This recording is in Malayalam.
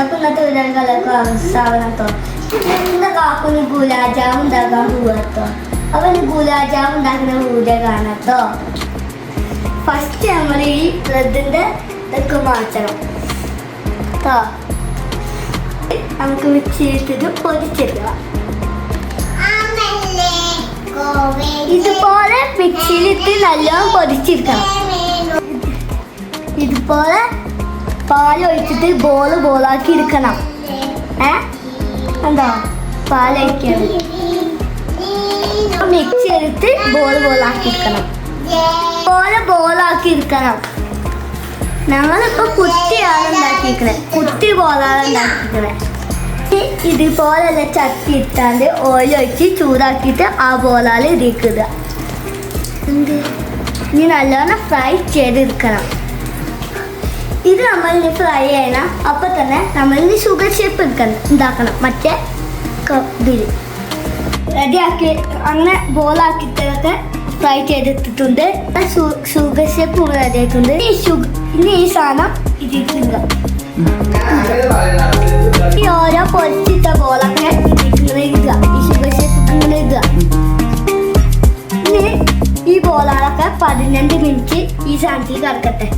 അപ്പൊ ഇന്നത്തെ ഒരു കലക്ക് അവസാനത്തോ എന്താ കാക്കുന് ഗുലാബ് ജാം ഉണ്ടാക്കാൻ പോവാത്തോ അവന് ഗുലാബ് ജാം ഉണ്ടാക്കുന്ന വീഡിയോ കാണാത്തോ ഫസ്റ്റ് നമ്മൾ ഈ ബ്രെഡിന്റെ ഇതൊക്കെ മാറ്റണം കേട്ടോ നമുക്ക് മിക്സ് ചെയ്തിട്ട് പൊരിച്ചെടുക്കാം ഇതുപോലെ മിക്സിയിലിട്ട് നല്ലോണം പൊരിച്ചെടുക്കണം ഇതുപോലെ പാൽ ബോൾ ബോൾ ബോളാക്കി എടുക്കണം. ഏ? എന്താ? പാൽ ഒഴിക്കണം മിക്സ് ചെയ്തിട്ട് ബോൾ ബോളാക്കി എടുക്കണം. ബോൾ ബോളാക്കി എടുക്കണം. ഞങ്ങളിപ്പോ കുട്ടിയാണ് ഉണ്ടാക്കിയിരിക്കണത് കുട്ടി ബോളാണ് ഉണ്ടാക്കിയിരിക്കണത് ഇതുപോലെ ചട്ടി ഇട്ടാണ്ട് ഓയിലൊഴിച്ച് ചൂടാക്കിയിട്ട് ആ ബോളാൽ ഇരിക്കുക ഇനി നല്ലോണം ഫ്രൈ ചെയ്തെടുക്കണം. ഇത് നമ്മൾ ഇനി ഫ്രൈ ചെയ്യണം. അപ്പൊ തന്നെ നമ്മൾ ഇനി ഷുഗർ ഷേപ്പ് എടുക്കണം. ഉണ്ടാക്കണം മറ്റേ ഇതിൽ റെഡിയാക്കി അങ്ങനെ ബോളാക്കിയിട്ടൊക്കെ ഫ്രൈ ചെയ്തെടുത്തിട്ടുണ്ട് ഷുഗർ ഷേപ്പ് റെഡി ആയിട്ടുണ്ട്. ഈ ഷുഗർ ഇനി ഈ സാധനം ഇതിട്ടില്ല ഈ ഓരോ പൊരിച്ചിട്ട ബോളൊക്കെ ഇതിങ്ങനെ ഇടുക. ഈ ഷുഗർ ഷേപ്പ് ഇങ്ങനെ ഇടുക. ഇനി ഈ ബോളാളൊക്കെ പതിനഞ്ച് മിനിറ്റ് ഈ സാധനത്തിൽ കിടക്കട്ടെ